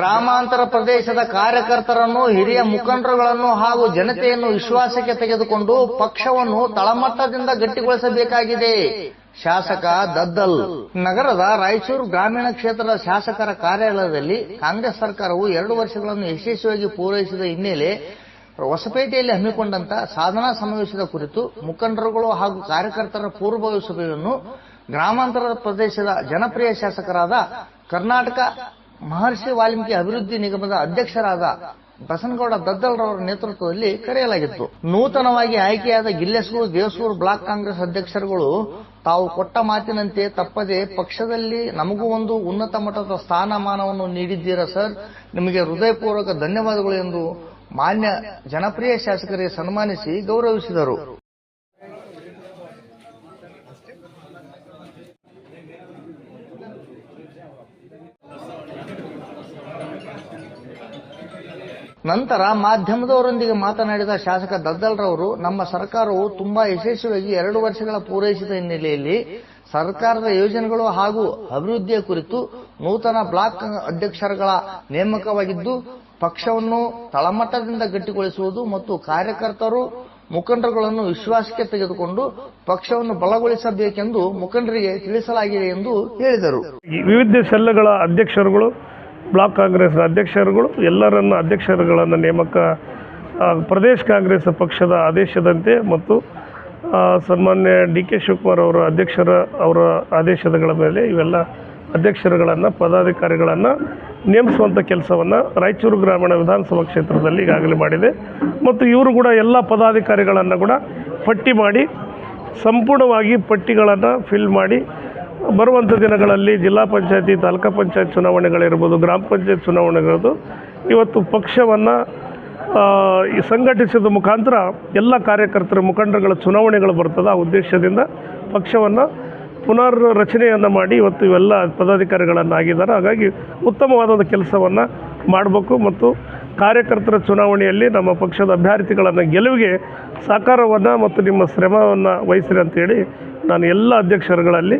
ಗ್ರಾಮಾಂತರ ಪ್ರದೇಶದ ಕಾರ್ಯಕರ್ತರನ್ನು, ಹಿರಿಯ ಮುಖಂಡರುಗಳನ್ನು ಹಾಗೂ ಜನತೆಯನ್ನು ವಿಶ್ವಾಸಕ್ಕೆ ತೆಗೆದುಕೊಂಡು ಪಕ್ಷವನ್ನು ತಳಮಟ್ಟದಿಂದ ಗಟ್ಟಿಗೊಳಿಸಬೇಕಾಗಿದೆ. ಶಾಸಕ ದದ್ದಲ್. ನಗರದ ರಾಯಚೂರು ಗ್ರಾಮೀಣ ಕ್ಷೇತ್ರದ ಶಾಸಕರ ಕಾರ್ಯಾಲಯದಲ್ಲಿ ಕಾಂಗ್ರೆಸ್ ಸರ್ಕಾರವು ಎರಡು ವರ್ಷಗಳನ್ನು ಯಶಸ್ವಿಯಾಗಿ ಪೂರೈಸಿದ ಹಿನ್ನೆಲೆ ಹೊಸಪೇಟೆಯಲ್ಲಿ ಹಮ್ಮಿಕೊಂಡಂತ ಸಾಧನಾ ಸಮಾವೇಶದ ಕುರಿತು ಮುಖಂಡರುಗಳು ಹಾಗೂ ಕಾರ್ಯಕರ್ತರ ಪೂರ್ವಭಾವಿ ಸಭೆಯನ್ನು ಗ್ರಾಮಾಂತರ ಪ್ರದೇಶದ ಜನಪ್ರಿಯ ಶಾಸಕರಾದ ಕರ್ನಾಟಕ ಮಹರ್ಷಿ ವಾಲ್ಮೀಕಿ ಅಭಿವೃದ್ಧಿ ನಿಗಮದ ಅಧ್ಯಕ್ಷರಾದ ಬಸನಗೌಡ ದದ್ದಲ್ರವರ ನೇತೃತ್ವದಲ್ಲಿ ಕರೆಯಲಾಗಿತ್ತು. ನೂತನವಾಗಿ ಆಯ್ಕೆಯಾದ ಗಿಲ್ಲೆಸೂರು, ದೇವಸೂರು ಬ್ಲಾಕ್ ಕಾಂಗ್ರೆಸ್ ಅಧ್ಯಕ್ಷರುಗಳು ತಾವು ಕೊಟ್ಟ ಮಾತಿನಂತೆ ತಪ್ಪದೆ ಪಕ್ಷದಲ್ಲಿ ನಮಗೂ ಒಂದು ಉನ್ನತ ಮಟ್ಟದ ಸ್ಥಾನಮಾನವನ್ನು ನೀಡಿದ್ದೀರಾ ಸರ್? ನಿಮಗೆ ಹೃದಯಪೂರ್ವಕ ಧನ್ಯವಾದಗಳು ಎಂದು ಮಾನ್ಯ ಜನಪ್ರಿಯ ಶಾಸಕರಿಗೆ ಸನ್ಮಾನಿಸಿ ಗೌರವಿಸಿದರು. ನಂತರ ಮಾಧ್ಯಮದವರೊಂದಿಗೆ ಮಾತನಾಡಿದ ಶಾಸಕ ದದ್ದಲ್ರವರು ನಮ್ಮ ಸರ್ಕಾರವು ತುಂಬಾ ಯಶಸ್ವಿಯಾಗಿ ಎರಡು ವರ್ಷಗಳ ಪೂರೈಸಿದ ಹಿನ್ನೆಲೆಯಲ್ಲಿ ಸರ್ಕಾರದ ಯೋಜನೆಗಳು ಹಾಗೂ ಅಭಿವೃದ್ಧಿಯ ಕುರಿತು ನೂತನ ಬ್ಲಾಕ್ ಅಧ್ಯಕ್ಷರುಗಳ ನೇಮಕವಾಗಿದ್ದು, ಪಕ್ಷವನ್ನು ತಳಮಟ್ಟದಿಂದ ಗಟ್ಟಿಗೊಳಿಸುವುದು ಮತ್ತು ಕಾರ್ಯಕರ್ತರು ಮುಖಂಡರುಗಳನ್ನು ವಿಶ್ವಾಸಕ್ಕೆ ತೆಗೆದುಕೊಂಡು ಪಕ್ಷವನ್ನು ಬಲಗೊಳಿಸಬೇಕೆಂದು ಮುಖಂಡರಿಗೆ ತಿಳಿಸಲಾಗಿದೆ ಎಂದು ಹೇಳಿದರು. ವಿವಿಧ ಸೆಲ್ಗಳ ಅಧ್ಯಕ್ಷರುಗಳು ಬ್ಲಾಕ್ ಕಾಂಗ್ರೆಸ್ ಅಧ್ಯಕ್ಷರುಗಳು ಎಲ್ಲರನ್ನು ಅಧ್ಯಕ್ಷರುಗಳನ್ನು ನೇಮಕ ಪ್ರದೇಶ್ ಕಾಂಗ್ರೆಸ್ ಪಕ್ಷದ ಆದೇಶದಂತೆ ಮತ್ತು ಸನ್ಮಾನ್ಯ ಡಿ ಕೆ ಶಿವಕುಮಾರ್ ಅವರ ಅಧ್ಯಕ್ಷರ, ಅವರ ಆದೇಶಗಳ ಮೇಲೆ ಇವೆಲ್ಲ ಅಧ್ಯಕ್ಷರುಗಳನ್ನು, ಪದಾಧಿಕಾರಿಗಳನ್ನು ನೇಮಿಸುವಂಥ ಕೆಲಸವನ್ನು ರಾಯಚೂರು ಗ್ರಾಮೀಣ ವಿಧಾನಸಭಾ ಕ್ಷೇತ್ರದಲ್ಲಿ ಈಗಾಗಲೇ ಮಾಡಿದೆ. ಮತ್ತು ಇವರು ಕೂಡ ಎಲ್ಲ ಪದಾಧಿಕಾರಿಗಳನ್ನು ಕೂಡ ಪಟ್ಟಿ ಮಾಡಿ, ಸಂಪೂರ್ಣವಾಗಿ ಪಟ್ಟಿಗಳನ್ನು ಫಿಲ್ ಮಾಡಿ ಬರುವಂಥ ದಿನಗಳಲ್ಲಿ ಜಿಲ್ಲಾ ಪಂಚಾಯತಿ, ತಾಲೂಕಾ ಪಂಚಾಯತ್ ಚುನಾವಣೆಗಳಿರ್ಬೋದು, ಗ್ರಾಮ ಪಂಚಾಯತ್ ಚುನಾವಣೆಗಳದು ಇವತ್ತು ಪಕ್ಷವನ್ನು ಈ ಸಂಘಟಿಸಿದ ಮುಖಾಂತರ ಎಲ್ಲ ಕಾರ್ಯಕರ್ತರ ಮುಖಂಡರುಗಳ ಚುನಾವಣೆಗಳು ಬರ್ತದೆ. ಆ ಉದ್ದೇಶದಿಂದ ಪಕ್ಷವನ್ನು ಪುನರ್ ರಚನೆಯನ್ನು ಮಾಡಿ ಇವತ್ತು ಇವೆಲ್ಲ ಪದಾಧಿಕಾರಿಗಳನ್ನಾಗಿದ್ದಾರೆ. ಹಾಗಾಗಿ ಉತ್ತಮವಾದ ಕೆಲಸವನ್ನು ಮಾಡಬೇಕು ಮತ್ತು ಕಾರ್ಯಕರ್ತರ ಚುನಾವಣೆಯಲ್ಲಿ ನಮ್ಮ ಪಕ್ಷದ ಅಭ್ಯರ್ಥಿಗಳನ್ನು ಗೆಲುವಿಗೆ ಸಹಕಾರವನ್ನು ಮತ್ತು ನಿಮ್ಮ ಶ್ರಮವನ್ನು ವಹಿಸಿರಿ ಅಂತೇಳಿ ನಾನು ಎಲ್ಲ ಅಧ್ಯಕ್ಷರುಗಳಲ್ಲಿ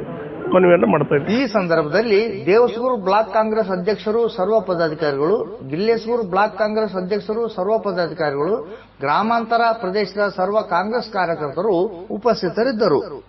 ಮನವಿಯನ್ನು ಮಾಡ್ತಾ ಈ ಸಂದರ್ಭದಲ್ಲಿ ದೇವಸೂರು ಬ್ಲಾಕ್ ಕಾಂಗ್ರೆಸ್ ಅಧ್ಯಕ್ಷರು, ಸರ್ವ ಪದಾಧಿಕಾರಿಗಳು, ಗಿಲ್ಲೇಸೂರು ಬ್ಲಾಕ್ ಕಾಂಗ್ರೆಸ್ ಅಧ್ಯಕ್ಷರು, ಸರ್ವ ಪದಾಧಿಕಾರಿಗಳು, ಗ್ರಾಮಾಂತರ ಪ್ರದೇಶದ ಸರ್ವ ಕಾಂಗ್ರೆಸ್ ಕಾರ್ಯಕರ್ತರು ಉಪಸ್ಥಿತರಿದ್ದರು.